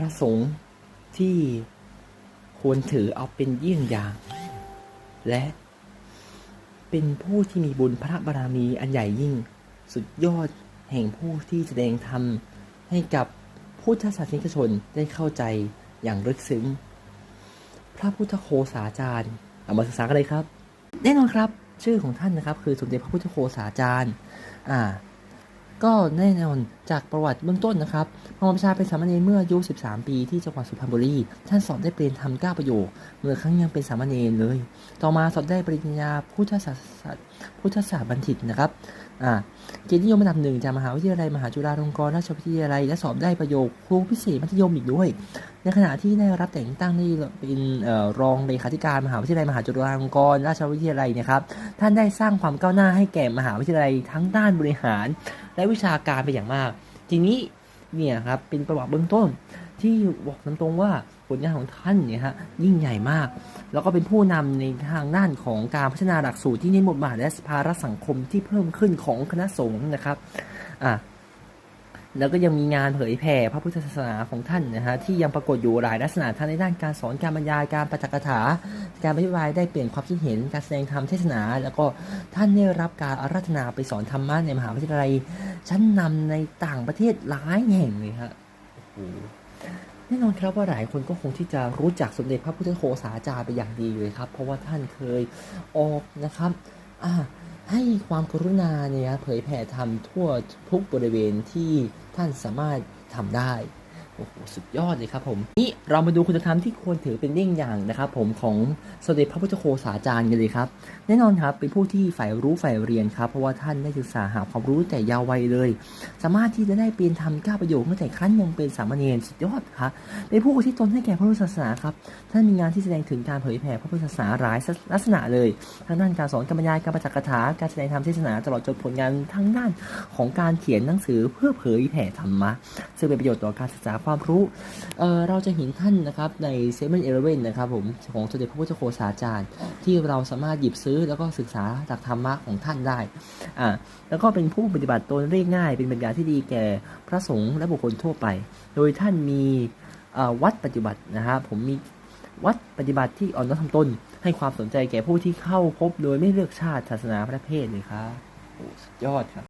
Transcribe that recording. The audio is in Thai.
ระสงฆ์ที่ควรถือเอาเป็นเยี่ยงอย่าง และเป็นผู้ที่มีบุญพระบารมีอันใหญ่ยิ่ง สุดยอดแห่งผู้ที่แสดงธรรมให้กับพุทธศาสนิกชนได้เข้าใจอย่างลึกซึ้ง พระพุทธโคสาจารย์เอามาศึกษากันเลยครับ แน่นอนครับ ชื่อของท่านนะครับ คือสมเด็จพระพุทธโคสาจารย์ อ่า ก็แน่นอนจากประวัติเบื้องต้นนะครับพระมรชาเป็นสามเณรเมื่ออายุ 13 ปีที่จังหวัดสุพรรณบุรี ท่านสอบได้เปลี่ยนทำเก้าประโยค เมื่อครั้งยังเป็นสามเณรเลย ต่อมาสอบได้ปริญญาพุทธศาสตร์พุทธศาสตร์บัณฑิตนะครับ อ่าเกียรตินิยมอันดับหนึ่งจากมหาวิทยาลัยมหาจุฬาลงกรณราชวิทยาลัยและสอบได้ประโยคครูพิเศษมัธยมอีกด้วย ในขณะที่ได้รับแต่งตั้งให้เป็นออรองเลขาธิการมหาวิทยาลัยมหาจุฬาลงกรณราชวิทยาลัยนะครับท่านได้สร้างความก้าวหน้าให้แก่มหาวิทยาลัยทั้งด้านบริหาร และวิชาการไปอย่างมาก ทีนี้ เนี่ยครับเป็นประวัติเบื้องต้น ที่บอกตรงๆว่าผลงานของท่านเนี่ยฮะยิ่งใหญ่มาก แล้วก็เป็นผู้นำในทางด้านของการพัฒนาหลักสูตรที่เน้นบทบาทและสภาระสังคมที่เพิ่มขึ้นของคณะสงฆ์นะครับอะ แล้วก็ยังมีงานเผยแผ่พระพุทธศาสนาของท่านนะฮะที่ยังปรากฏอยู่หลายลักษณะทั้งในด้านการสอนการบรรยายการปาฐกถา การอธิบายได้เปลี่ยนความคิดเห็นการแสดงธรรมเทศนา แล้วก็ท่านได้รับการอาราธนาไปสอนธรรมะในมหาวิทยาลัยชั้นนำในต่างประเทศหลายแห่งเลยฮะแน่นอนครับว่าหลายคนก็คงที่จะรู้จักสมเด็จพระพุทธโฆษาจารย์ไปอย่างดีเลยครับ เพราะว่าท่านเคยออกนะครับอ่า ให้ความกรุณาเนี่ยเผยแผ่ธรรมทั่วทุกบริเวณที่ท่านสามารถทำได้ โอ้โหสุดยอดเลยครับผม นี่เรามาดูคุณธรรมที่ควรถือเป็นเยี่ยงอย่างนะครับผมของสมเด็จพระพุทธโฆษาจารย์กันเลยครับ แน่นอนครับเป็นผู้ที่ใฝ่รู้ใฝ่เรียนครับ เพราะว่าท่านได้ศึกษาหาความรู้แต่ยาววัยเลย สามารถที่จะได้เปลี่ยนทำก้าประโยคตั้งแต่ครั้นยังเป็นสามเณรสุดยอดครับเป็นผู้อุที่ตนให้แก่พระพุทธศาสนาครับท่านมีงานที่แสดงถึงการเผยแผ่พระพุทธศาสนาหลายลักษณะเลยทั้งด้านการสอนกรรรยายการประจักษ์คาถาการแสดงธรรมเทศนาตลอดจนผลงานทั้งด้านของการเขียนหนังสือเพื่อเผยแผ่ธรรมะซึ่งเป็นประโยชน์ต่อการศึกษาความรู้เอ่อเราจะเห็นท่านนะครับในเซเว่นเอเลเวนนะครับผมของสมเด็จพระพุทธโฆษาจารย์ ที่เราสามารถหยิบซื้อแล้วก็ศึกษาจากธรรมะของท่านได้อ่าแล้วก็เป็นผู้ปฏิบัติตนเรียกง่าย เป็นแบบอย่างที่ดีแก่พระสงฆ์และบุคคลทั่วไป โดยท่านมีเอ่อวัดปฏิบัตินะฮะผมมีวัดปฏิบัติที่อ่อนน้อมถ่อมตน ให้ความสนใจแก่ผู้ที่เข้าพบโดยไม่เลือกชาติศาสนาประเภทเลยครับโอ้สุดยอดครับ